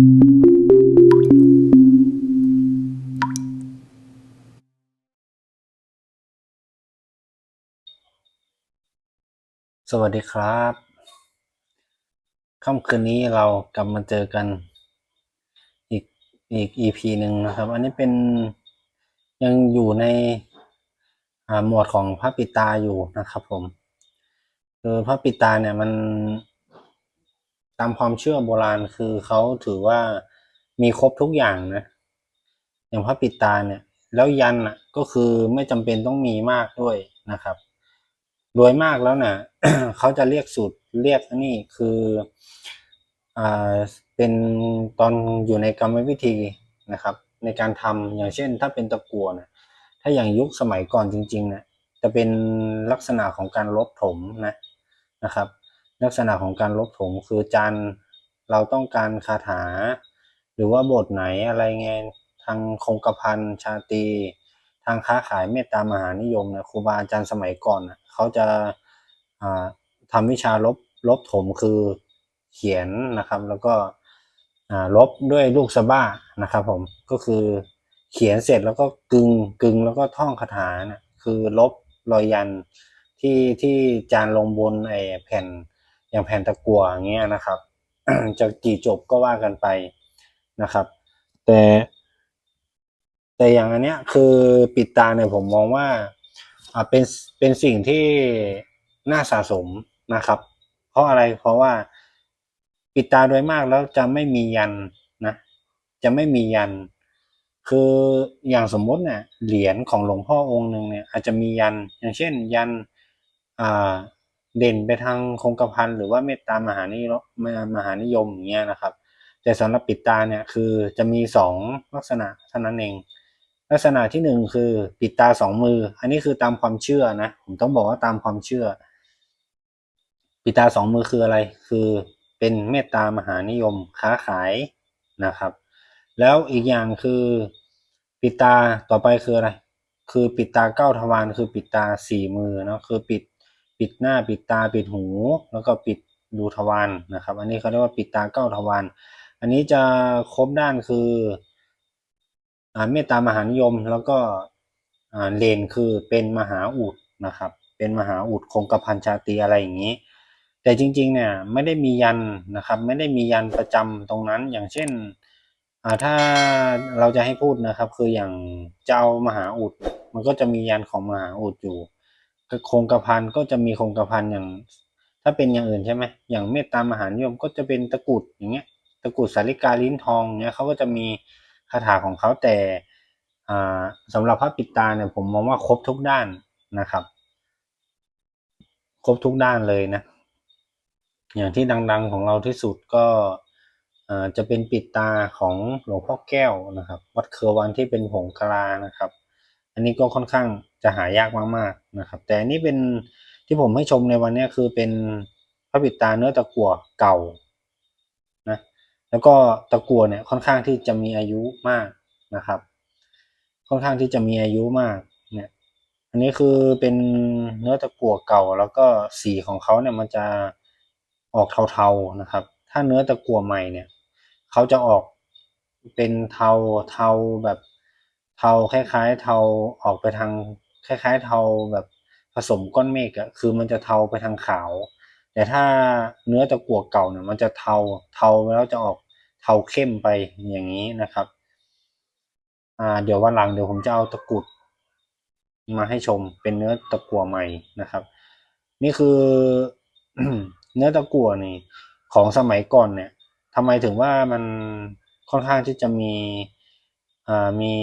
สวัสดีครับ ค่ำคืนนี้เรากลับมาเจอกัน อีกอีก EP หนึ่งนะครับ อันนี้เป็นยังอยู่ในหมวดของพระปิตาอยู่นะครับผม คือพระปิตาเนี่ยมัน ตามความเชื่อโบราณคือเขาถือว่ามีครบทุกอย่างนะ อย่างพระปิตาเนี่ย แล้วยันอะก็คือไม่จำเป็นต้องมีมากด้วยนะครับ โดยมากแล้วนะเขาจะเรียกสูตรเรียกนี่คืออ่าเป็นตอนอยู่ในกรรมวิธีนะครับ ในการทำอย่างเช่น ถ้าเป็นตะกัวนะถ้าอย่างยุคสมัยก่อนจริงๆนะจะเป็นลักษณะของการลบถมนะนะครับ ลักษณะของการลบถมคือจานเราต้องการคาถา หรือว่าบทไหนอะไรไงทางคงกระพันชาตี ทางค้าขายเมตตามหานิยมนะครูบาอาจารย์สมัยก่อนนะเขาจะาทำวิชาลบลบถมคือเขียนนะครับ แล้วก็ลบด้วยลูกสะบ้านะครับผมก็คือเขียนเสร็จแล้วก็กึงกึงแล้วก็ท่องคาถานะคือลบรอยยันที่ที่จานลงบนไอ้แผ่น อย่างแผ่นตะกัวอย่างเงี้ยนะครับ จะกี่จบก็ว่ากันไปนะครับ แต่ แต่อย่างอันเนี้ยคือปิดตาเนี่ยผมมองว่าอ่าเป็นเป็นสิ่งที่น่าสะสมนะครับ เพราะอะไรเพราะว่าปิดตาโดยมากแล้วจะไม่มียันนะ จะไม่มียัน คืออย่างสมมติเนี่ยเหรียญของหลวงพ่อองค์หนึ่งเนี่ยอาจจะมียัน อย่างเช่นยันอ่า เด่นไปทางคงกระพันหรือว่าเมตตามหานิยมมหานิยมอย่างเงี้ยนะครับ แต่สำหรับปิดตาเนี่ยคือจะมีสองลักษณะเท่านั้นเอง ลักษณะที่หนึ่งคือปิดตาสองมือ อันนี้คือตามความเชื่อนะ ผมต้องบอกว่าตามความเชื่อ ปิดตาสองมือคืออะไร คือเป็นเมตตามหานิยมค้าขายนะครับ แล้วอีกอย่างคือปิดตาต่อไปคืออะไร คือปิดตาเก้าทวารคือปิดตาสี่มือเนาะคือปิด ปิดหน้าปิดตาปิดหู แล้วก็ปิดดูทวารนะครับ อันนี้เขาเรียกว่าปิดตาเก้าทวารอันนี้จะครบด้านคืออเมตตามหานิยมแล้วก็เลนคือเป็นมหาอุดนะครับ เป็นมหาอุดคงกระพันชาตรีอะไรอย่างนี้ แต่จริงๆเนี่ยไม่ได้มียันนะครับ ไม่ได้มียันประจำตรงนั้นอย่างเช่นถ้าเราจะให้พูดนะครับ คืออย่างเจ้ามหาอุดมันก็จะมียันของมหาอุดอยู่ คงกระพันก็จะมีคงกระพันอย่าง ถ้าเป็นอย่างอื่นใช่ไหมอย่างเมตตามหานิยมก็จะเป็นตะกุดอย่างเงี้ยตะกุดสาริกาลิ้นทองเนี้ยเขาก็จะมีคาถาของเขาแต่อ่าสำหรับพระปิดตาเนี่ยผมมองว่าครบทุกด้านนะครับ ครบทุกด้านเลยนะ อย่างที่ดัง ๆของเราที่สุดก็จะเป็นปิดตาของหลวงพ่อแก้วนะครับ วัดเครือวันที่เป็นผงกลานะครับ อันนี้ก็ค่อนข้าง จะหายากมากๆนะครับ แต่นี่เป็นที่ผมให้ชมในวันนี้คือเป็นพระปิดตาเนื้อตะกั่วเก่านะแล้วก็ตะกั่วเนี่ยค่อนข้างที่จะมีอายุมากนะครับ ค่อนข้างที่จะมีอายุมากเนี่ยอันนี้คือเป็นเนื้อตะกั่วเก่า แล้วก็สีของเขาเนี่ยมันจะออกเทาๆนะครับ ถ้าเนื้อตะกั่วใหม่เนี่ยเขาจะออกเป็นเทาเทาแบบเทาคล้ายๆ เทาออกไปทาง คล้ายๆเทาแบบผสมก้อนเมฆอะคือมันจะเทาไปทางขาว แต่ถ้าเนื้อตะกั่วเก่าเนี่ยมันจะเทาเทาแล้วจะออกเทาเข้มไปอย่างนี้นะครับอ่าเดี๋ยววันหลังเดี๋ยวผมจะเอาตะกุดมาให้ชมเป็นเนื้อตะกั่วใหม่นะครับ นี่คือเนื้อตะกั่วนี่ของสมัยก่อนเนี่ยทำไมถึงว่ามันค่อนข้างที่จะมีอ่ามี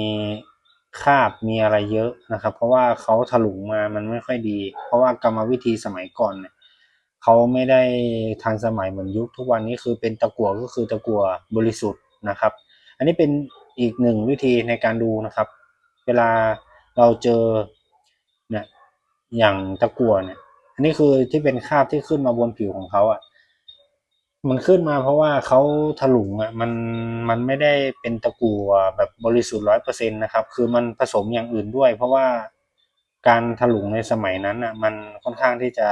คาบมีอะไรเยอะนะครับ เพราะว่าเขาถลุงมามันไม่ค่อยดี เพราะว่ากรรมวิธีสมัยก่อนเนี่ยเขาไม่ได้ทันสมัยเหมือนยุคทุกวันนี้คือเป็นตะกั่วก็คือตะกั่วบริสุทธิ์นะครับ อันนี้เป็นอีกหนึ่งวิธีในการดูนะครับ เวลาเราเจอเนี่ยอย่างตะกั่วเนี่ยอันนี้คือที่เป็นคราบที่ขึ้นมาบนผิวของเขาอะ มันขึ้นมาเพราะว่าเขาถลุงอะมันมันไม่ได้เป็นตะกั่วแบบบริสุทธิ์ร้อยเปอร์เซ็นต์นะครับ คือมันผสมอย่างอื่นด้วย เพราะว่าการถลุงในสมัยนั้นอะมันค่อนข้างที่จะ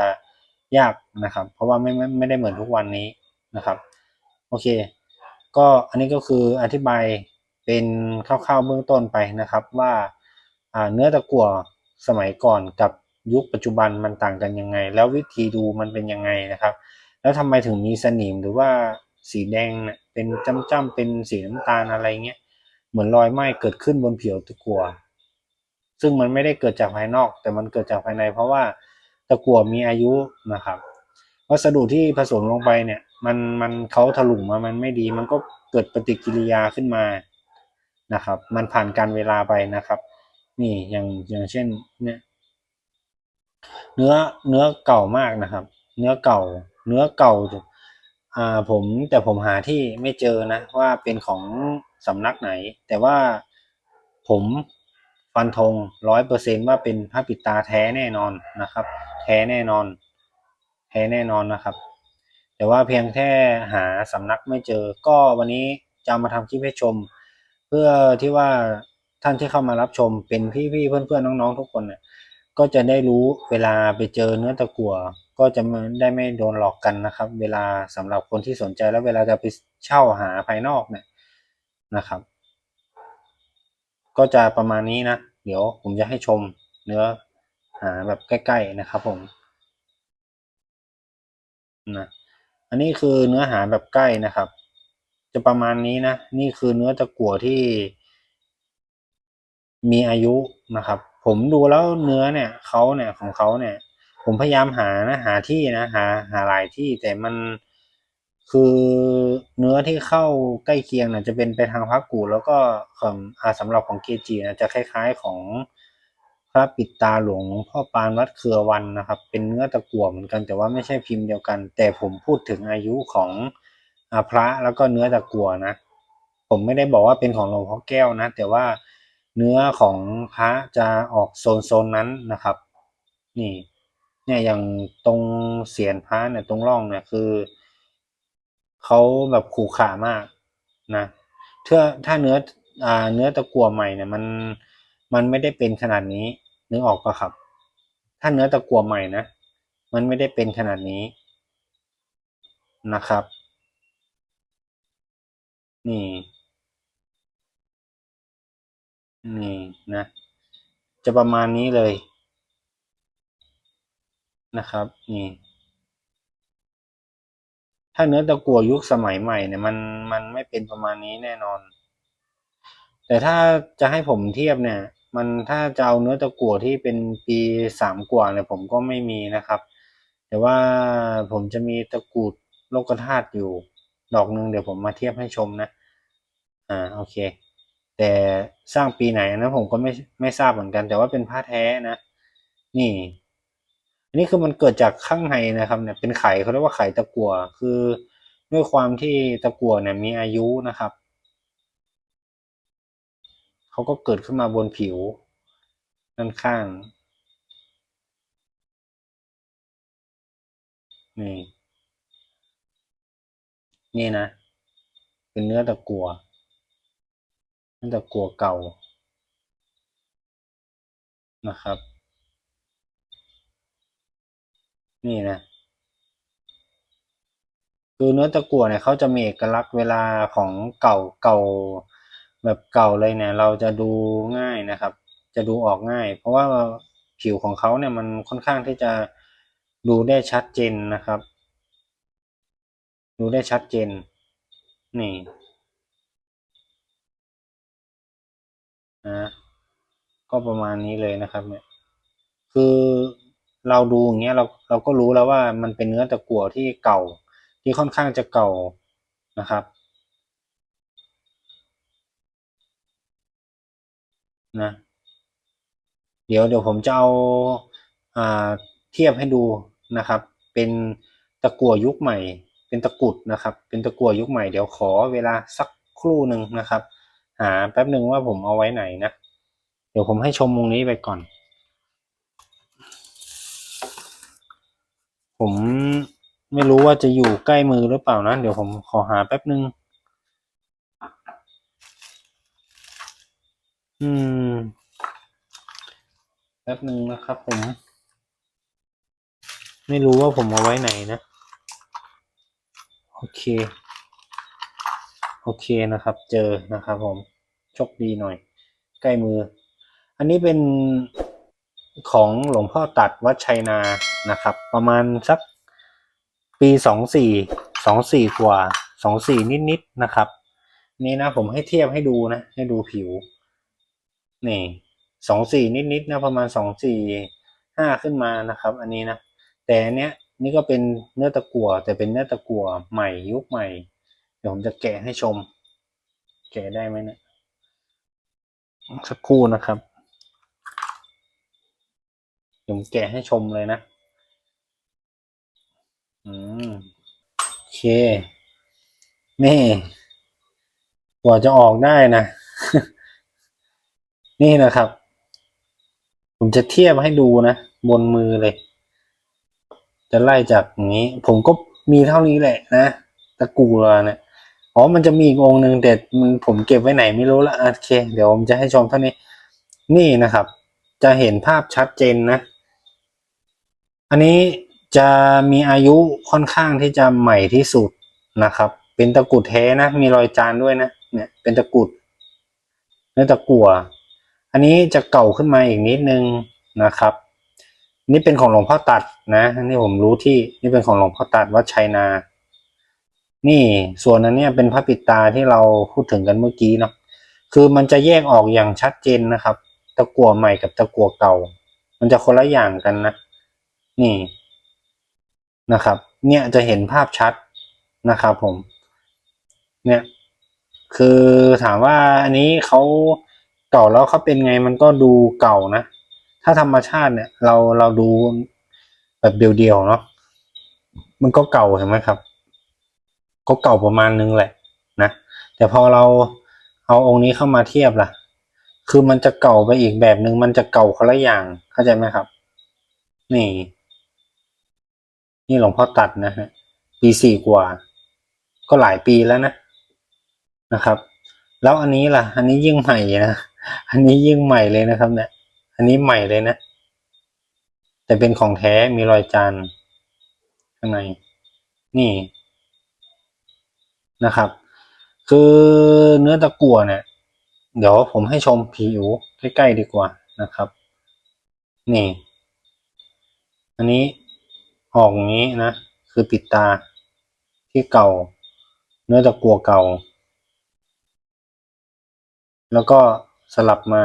ยากนะครับ เพราะว่าไม่ไม่ไม่ได้เหมือนทุกวันนี้นะครับโอเค ก็อันนี้ก็คืออธิบายเป็นคร่าวๆเบื้องต้นไปนะครับ ว่าอ่าเนื้อตะกั่วสมัยก่อนกับยุคปัจจุบันมันต่างกันยังไง แล้ววิธีดูมันเป็นยังไงนะครับ แล้วทำไมถึงมีสนิมหรือว่าสีแดงเนี่ยเป็นจ้ำๆเป็นสีน้ำตาลอะไรเงี้ยเหมือนรอยไหม้เกิดขึ้นบนผิวตะกั่วซึ่งมันไม่ได้เกิดจากภายนอก แต่มันเกิดจากภายใน เพราะว่าตะกั่วมีอายุนะครับ วัสดุที่ผสมลงไปเนี่ย มันมันเขาถลุงมามันไม่ดี มันก็เกิดปฏิกิริยาขึ้นมานะครับ มันผ่านการเวลาไปนะครับ นี่อย่างอย่างเช่นเนี่ยเนื้อเนื้อเก่ามากนะครับ เนื้อเก่า เนื้อเก่าอ่าผมแต่ผมหาที่ไม่เจอนะ ว่าเป็นของสำนักไหน แต่ว่าผมฟันธงร้อยเปอร์เซนว่าเป็นผ้าปิดตาแท้แน่นอนนะครับ แท้แน่นอน แท้แน่นอนนะครับ แต่ว่าเพียงแค่หาสำนักไม่เจอ ก็วันนี้จะเอามาทำคลิปให้ชม เพื่อที่ว่าท่านที่เข้ามารับชมเป็นพี่ๆเพื่อนๆน้องๆทุกคนเนี่ยก็จะได้รู้เวลาไปเจอเนื้อตะกั่ว ก็จะได้ไม่โดนหลอกกันนะครับ เวลาสำหรับคนที่สนใจแล้วเวลาจะไปเช่าหาภายนอกเนี่ยนะครับ ก็จะประมาณนี้นะ เดี๋ยวผมจะให้ชมเนื้อหาแบบใกล้ ๆนะครับผมนะอันนี้คือเนื้อหาแบบใกล้นะครับ จะประมาณนี้นะ นี่คือเนื้อตะกั่วที่มีอายุนะครับ ผมดูแล้วเนื้อเนี่ยเขาเนี่ยของเขาเนี่ย ผมพยายามหานะหาที่นะหาหาหลายที่แต่มันคือเนื้อที่เข้าใกล้เคียงเนี่ยจะเป็นไปทางพระกูแล้วก็ของอาสำหรับของเกจินะจะคล้ายๆของพระปิดตาหลวงพ่อปานวัดเครือวันนะครับ เป็นเนื้อตะกั่วเหมือนกัน แต่ว่าไม่ใช่พิมพ์เดียวกัน แต่ผมพูดถึงอายุของอพระแล้วก็เนื้อตะกั่วนะ ผมไม่ได้บอกว่าเป็นของหลวงพ่อแก้วนะ แต่ว่าเนื้อของพระจะออกโซนโซนนั้นนะครับ นี่ เนี่ยอย่างตรงเสียนพระเนี่ยตรงร่องเนี่ยคือเขาแบบขู่ขามากนะถ้าถ้าเนื้ออ่าเนื้อตะกั่วใหม่เนี่ยมันมันไม่ได้เป็นขนาดนี้นึกออกปะครับ ถ้าเนื้อตะกั่วใหม่นะมันไม่ได้เป็นขนาดนี้นะครับ นี่ นี่นะ จะประมาณนี้เลย นะครับ นี่ ถ้าเนื้อตะกั่วยุคสมัยใหม่เนี่ยมันมันไม่เป็นประมาณนี้แน่นอน แต่ถ้าจะให้ผมเทียบเนี่ย มันถ้าจะเอาเนื้อตะกั่วที่เป็นปีสามกว่าเนี่ยผมก็ไม่มีนะครับ แต่ว่าผมจะมีตะกรุดโลกธาตุอยู่ ดอกหนึ่งเดี๋ยวผมมาเทียบให้ชมนะอ่าโอเค แต่สร้างปีไหนนะผมก็ไม่ไม่ทราบเหมือนกัน แต่ว่าเป็นผ้าแท้นะ นี่ นนี้คือมันเกิดจากข้างในนะครับเนี่ยเป็นไข่เขาเรียกว่าไข่ตะกั่วคือด้วยความที่ตะกั่วเนี่ยมีอายุนะครับเขาก็เกิดขึ้นมาบนผิวด้านข้างนี่นี่นะ เป็นเนื้อตะกั่วเนื้อตะกั่วเก่านะครับ นี่นะ คือเนื้อตะกั่วเนี่ยเขาจะมีเอกลักษณ์เวลาของเก่าเก่าแบบเก่าเลยเนี่ย เราจะดูง่ายนะครับ จะดูออกง่าย เพราะว่าผิวของเขาเนี่ยมันค่อนข้างที่จะดูได้ชัดเจนนะครับ ดูได้ชัดเจน นี่นะก็ประมาณนี้เลยนะครับเนี่ยคือ เราดูอย่างเงี้ยเราเราก็รู้แล้วว่ามันเป็นเนื้อตะกั่วที่เก่าที่ค่อนข้างจะเก่านะครับนะเดี๋ยวเดี๋ยวผมจะเอาอ่าเทียบให้ดูนะครับ เป็นตะกั่วยุคใหม่ เป็นตะกุดนะครับ เป็นตะกั่วยุคใหม่เดี๋ยวขอเวลาสักครู่หนึ่งนะครับ หาแป๊บหนึ่งว่าผมเอาไว้ไหนนะ เดี๋ยวผมให้ชมมุมนี้ไปก่อน ผมไม่รู้ว่าจะอยู่ใกล้มือหรือเปล่านะ เดี๋ยวผมขอหาแป๊บหนึ่งอืม แป๊บหนึ่งนะครับผม ไม่รู้ว่าผมเอาไว้ไหนนะ โอเค โอเคนะครับ เจอนะครับผมโชคดีหน่อย ใกล้มือ อันนี้เป็นของหลวงพ่อตัดวัดชัยนา นะครับ ประมาณสักปีสองสี่สองสี่กว่าสองสี่นิดๆนะครับ นี่นะผมให้เทียบให้ดูนะ ให้ดูผิว นี่สองสี่นิดๆนะประมาณสองสี่ห้าขึ้นมานะครับ อันนี้นะ แต่อันเนี้ยนี่ก็เป็นเนื้อตะกั่วแต่เป็นเนื้อตะกั่วใหม่ยุคใหม่ เดี๋ยวผมจะแกะให้ชม แกะได้ไหมเนี่ยสักครู่นะครับเดี๋ยวผมแกะให้ชมเลยนะ อืมโอเค นี่กว่าจะออกได้นะ นี่นะครับ ผมจะเทียบให้ดูนะ บนมือเลย จะไล่จากอย่างนี้ ผมก็มีเท่านี้แหละนะตะกูลเนี่ยอ๋อ มันจะมีอีกองหนึ่งแต่มันผมเก็บไว้ไหนไม่รู้ละโอเค เดี๋ยวผมจะให้ชมเท่านี้ นี่นะครับ จะเห็นภาพชัดเจนนะ อันนี้ จะมีอายุค่อนข้างที่จะใหม่ที่สุดนะครับ เป็นตะกรุดแท้นะ มีรอยจานด้วยนะ เนี่ย เป็นตะกรุดเนื้อตะกั่ว อันนี้จะเก่าขึ้นมาอีกนิดนึงนะครับ นี่เป็นของหลวงพ่อตัดนะ นี่ผมรู้ที่ นี่เป็นของหลวงพ่อตัดวัดชัยนา นี่ส่วนนั้นเนี่ยเป็นพระปิดตาที่เราพูดถึงกันเมื่อกี้เนาะ คือมันจะแยกออกอย่างชัดเจนนะครับ ตะกั่วใหม่กับตะกั่วเก่า มันจะคนละอย่างกันนะ นี่ นะครับ เนี่ยจะเห็นภาพชัดนะครับ ผม เนี่ย คือถามว่าอันนี้เขาเก่าแล้วเขาเป็นไงมันก็ดูเก่านะ ถ้าธรรมชาติเนี่ย เราเราดูแบบเดียวๆเนาะมันก็เก่าเห็นไหมครับ ก็เก่าประมาณนึงแหละนะแต่พอเราเอาองค์นี้เข้ามาเทียบล่ะ คือมันจะเก่าไปอีกแบบหนึ่งมันจะเก่าคนละอย่างเข้าใจไหมครับ นี่ นี่หลวงพ่อตัดนะฮะปีสี่กว่า ก็หลายปีแล้วนะนะครับ แล้วอันนี้ล่ะ อันนี้ยิ่งใหม่นะอันนี้ยิ่งใหม่เลยนะครับ เนี่ยอันนี้ใหม่เลยนะแต่เป็นของแท้มีรอยจานข้างในนี่นะครับ คือเนื้อตะกั่วเนี่ย เดี๋ยวผมให้ชมผิวใกล้ๆดีกว่านะครับ นี่ อันนี้ ออกอย่างนี้นะ คือปิดตาที่เก่า เนื้อตะกัวเก่า แล้วก็สลับมา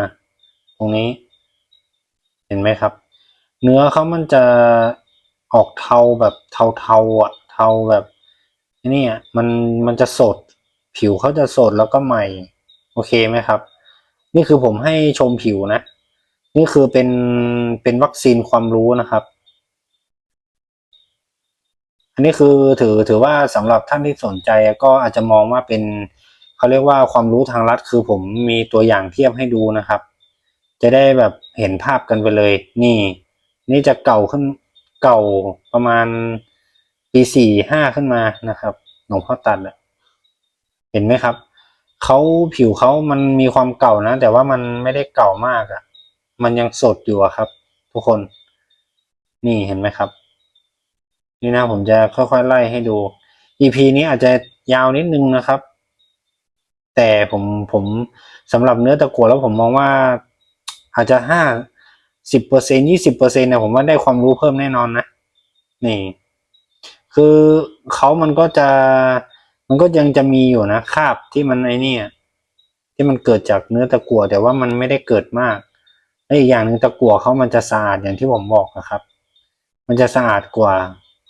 ตรงนี้ เห็นไหมครับ เนื้อเขามันจะออกเทาแบบเทาๆอะ เทาแบบนี่อะมันมันจะสด ผิวเขาจะสดแล้วก็ใหม่ โอเคไหมครับ นี่คือผมให้ชมผิวนะ นี่คือเป็นเป็นวัคซีนความรู้นะครับ นนี้คือถือถือว่าสำหรับท่านที่สนใจก็อาจจะมองว่าเป็นเขาเรียกว่าความรู้ทางลัดคือผมมีตัวอย่างเทียบให้ดูนะครับ จะได้แบบเห็นภาพกันไปเลย นี่ นี่จะเก่าขึ้นเก่าประมาณปีสี่ห้าขึ้นมานะครับหลวงพ่อตัดอะเห็นไหมครับเขาผิวเขามันมีความเก่านะ แต่ว่ามันไม่ได้เก่ามากอะมันยังสดอยู่ครับ ทุกคน นี่เห็นไหมครับ นี่นะผมจะค่อยๆไล่ให้ดู EP นี้อาจจะยาวนิดนึงนะครับ แต่ผมผมสำหรับเนื้อตะกั่วแล้วผมมองว่าอาจจะห้าสิบเปอร์เซ็นยี่สิบเปอร์เซ็นเนี่ยผมว่าได้ความรู้เพิ่มแน่นอนนะ นี่ คือเขามันก็จะมันก็ยังจะมีอยู่นะคราบที่มันไอเนี่ย ที่มันเกิดจากเนื้อตะกั่วแต่ว่ามันไม่ได้เกิดมากและอีกอย่างหนึ่งตะกั่วเขามันจะสะอาดอย่างที่ผมบอกนะครับ มันจะสะอาดกว่า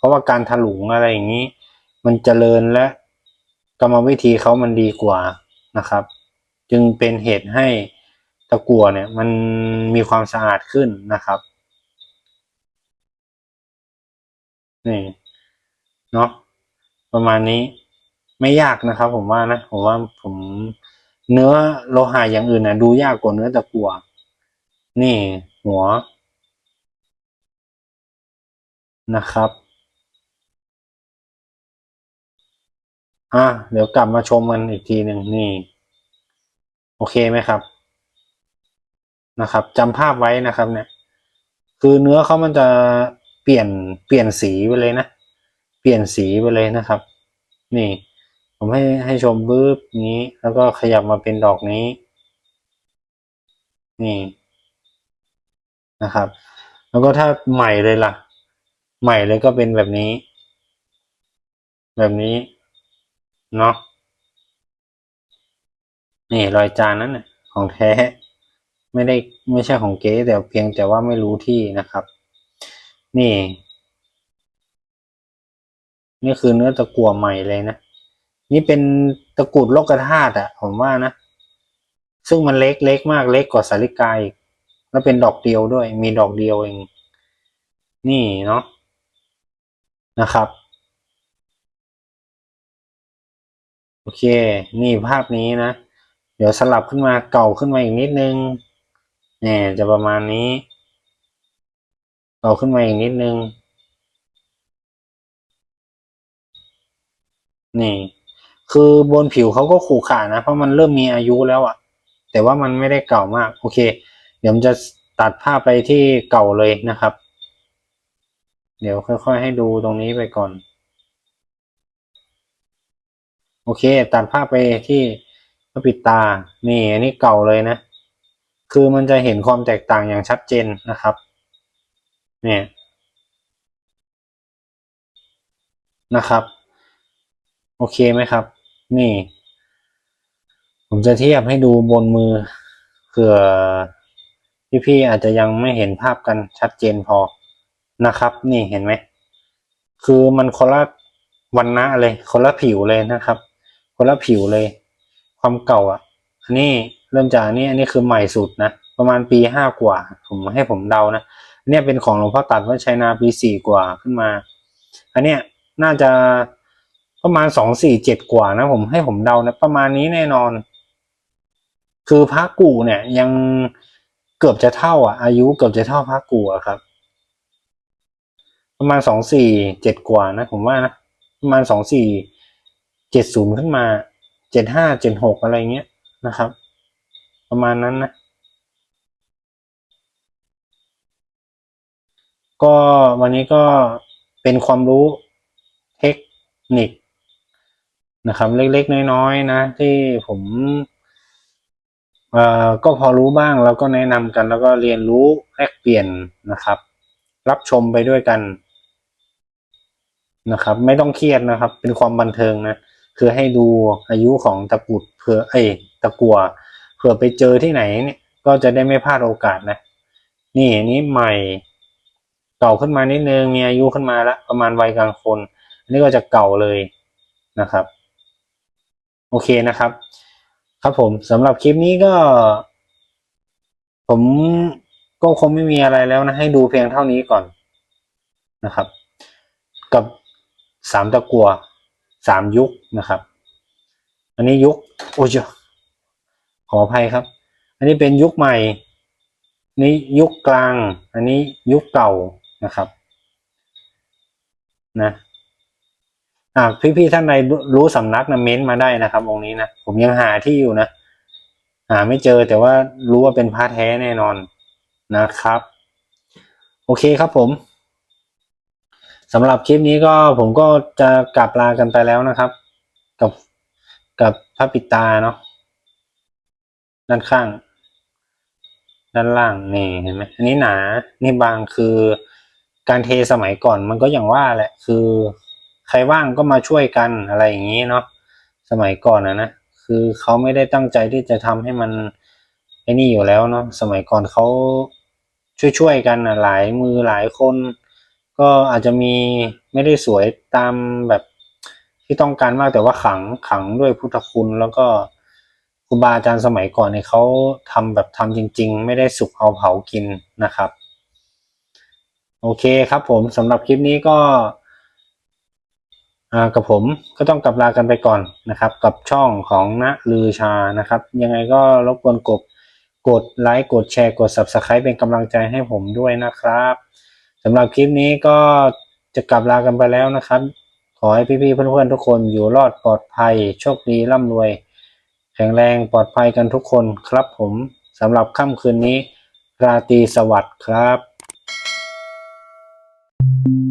เพราะว่าการถลุงอะไรอย่างนี้ มันเจริญและกรรมวิธีเขามันดีกว่านะครับ จึงเป็นเหตุให้ตะกั่วเนี่ยมันมีความสะอาดขึ้นนะครับนี่เนาะประมาณนี้ไม่ยากนะครับ ผมว่านะผมว่าผมเนื้อโลหะอย่างอื่นนะดูยากกว่าเนื้อตะกั่วนี่หัวนะครับ อะเดี๋ยวกลับมาชมกันอีกทีหนึ่งนี่ โอเคไหมครับ นะครับจำภาพไว้นะครับ เนี่ย คือเนื้อเขามันจะเปลี่ยนเปลี่ยนสีไปเลยนะ เปลี่ยนสีไปเลยนะครับ นี่ ผมให้ให้ชมบึ้บนี้ แล้วก็ขยับมาเป็นดอกนี้ นี่นะครับ แล้วก็ถ้าใหม่เลยล่ะ ใหม่เลยก็เป็นแบบนี้ แบบนี้ เนาะนี่รอยจานนั้นน่ะของแท้ ไม่ได้ไม่ใช่ของเก๊แต่เพียงแต่ว่าไม่รู้ที่นะครับ นี่ นี่คือเนื้อตะกั่วใหม่เลยนะ นี่เป็นตะกรุดโลกธาตุอะผมว่านะ ซึ่งมันเล็กเล็กมากเล็กกว่าสาลิกาอีกแล้วเป็นดอกเดียวด้วย มีดอกเดียวเอง นี่เนาะนะครับ อเค นี่ภาพนี้นะ เดี๋ยวสลับขึ้นมาเก่าขึ้นมาอีกนิดนึง เนี่ยจะประมาณนี้ เก่าขึ้นมาอีกนิดนึง นี่ คือบนผิวเขาก็ขูขานะ เพราะมันเริ่มมีอายุแล้วอะแต่ว่ามันไม่ได้เก่ามาก โอเค เดี๋ยวผมจะตัดภาพไปที่เก่าเลยนะครับ เดี๋ยวค่อย ๆ ให้ดูตรงนี้ไปก่อน โอ เคตัดภาพไปที่พระปิดตา นี่อันนี้เก่าเลยนะ คือมันจะเห็นความแตกต่างอย่างชัดเจนนะครับ เนี่ยนะครับ โอเคไหมครับ นี่ ผมจะเทียบให้ดูบนมือเผื่อพี่ๆอาจจะยังไม่เห็นภาพกันชัดเจนพอนะครับ นี่เห็นไหม คือมันคนละวันนะเลยคนละผิวเลยนะครับ คนละผิวเลย ความเก่าอะ อันนี้เริ่มจากอันนี้อันนี้คือใหม่สุดนะ ประมาณปีห้ากว่า ผมให้ผมเดานะอันนี้เป็นของหลวงพ่อตัดวัดชัยนาปีสี่กว่าขึ้นมา อันเนี้ยน่าจะประมาณสองสี่เจ็ดกว่านะผมให้ผมเดานะประมาณนี้แน่นอน คือพระกูเนี่ยยังเกือบจะเท่า อะ อายุเกือบจะเท่าพระกูอะครับ ประมาณสองสี่เจ็ดกว่านะผมว่านะประมาณสองสี่ เจ็ดศูนย์ขึ้นมาเจ็ดห้าเจ็ดหกอะไรเงี้ยนะครับ ประมาณนั้นนะ ก็วันนี้ก็เป็นความรู้เทคนิคนะครับ เล็กๆ น้อยๆ นะ ที่ผมเอ่อก็พอรู้บ้างแล้วก็แนะนำกัน แล้วก็เรียนรู้แลกเปลี่ยนนะครับ รับชมไปด้วยกันนะครับ ไม่ต้องเครียดนะครับ เป็นความบันเทิงนะ คือให้ดูอายุของตะกุดเผื่อเอ้ตะกัวเผื่อไปเจอที่ไหนเนี่ยก็จะได้ไม่พลาดโอกาสนะ นี่อันนี้ใหม่เก่าขึ้นมานิดนึงมีอายุขึ้นมาละประมาณวัยกลางคนอันนี้ก็จะเก่าเลยนะครับ โอเคนะครับ ครับผมสำหรับคลิปนี้ก็ ผมก็คงไม่มีอะไรแล้วนะให้ดูเพียงเท่านี้ก่อนนะครับ กับสามตะกัว สามยุคนะครับ อันนี้ยุคโอ้ยขออภัยครับ อันนี้เป็นยุคใหม่ นี้ยุคกลาง อันนี้ยุคเก่านะครับนะอ่าพี่ๆท่านใดรู้สำนักนะเม้นมาได้นะครับองค์นี้นะผมยังหาที่อยู่นะหาไม่เจอแต่ว่ารู้ว่าเป็นพระแท้แน่นอนนะครับ โอเคครับผม สำหรับคลิปนี้ก็ผมก็จะกลับลากันไปแล้วนะครับ กับกับพระปิตาเนาะด้านข้าง ด้านล่างนี่เห็นไหมอันนี้หนานี่บางคือการเทสมัยก่อนมันก็อย่างว่าแหละ คือใครว่างก็มาช่วยกันอะไรอย่างนี้เนาะสมัยก่อนนะนะคือเขาไม่ได้ตั้งใจที่จะทำให้มันไอ้นี่อยู่แล้วเนาะสมัยก่อนเขาช่วยๆกันนะหลายมือหลายคน ก็อาจจะมีไม่ได้สวยตามแบบที่ต้องการมากแต่ว่าขังขังด้วยพุทธคุณ แล้วก็ครูบาอาจารย์สมัยก่อนเนี่ยเขาทำแบบทำจริง ๆ ไม่ได้สุกเอาเผากินนะครับ โอเคครับผมสำหรับคลิปนี้ก็อ่ากับผมก็ต้องกลับลากันไปก่อนนะครับ กับช่องของณลือชานะครับ ยังไงก็รบกวนกดกดไลค์กดแชร์กด subscribe เป็นกำลังใจให้ผมด้วยนะครับ สำหรับคลิปนี้ก็จะกลับลากันไปแล้วนะครับ ขอให้พี่ๆเพื่อนๆทุกคนอยู่รอดปลอดภัย โชคดีร่ำรวย แข็งแรงปลอดภัยกันทุกคนครับผมสำหรับค่ำคืนนี้ ราตรีสวัสดิ์ครับ thank you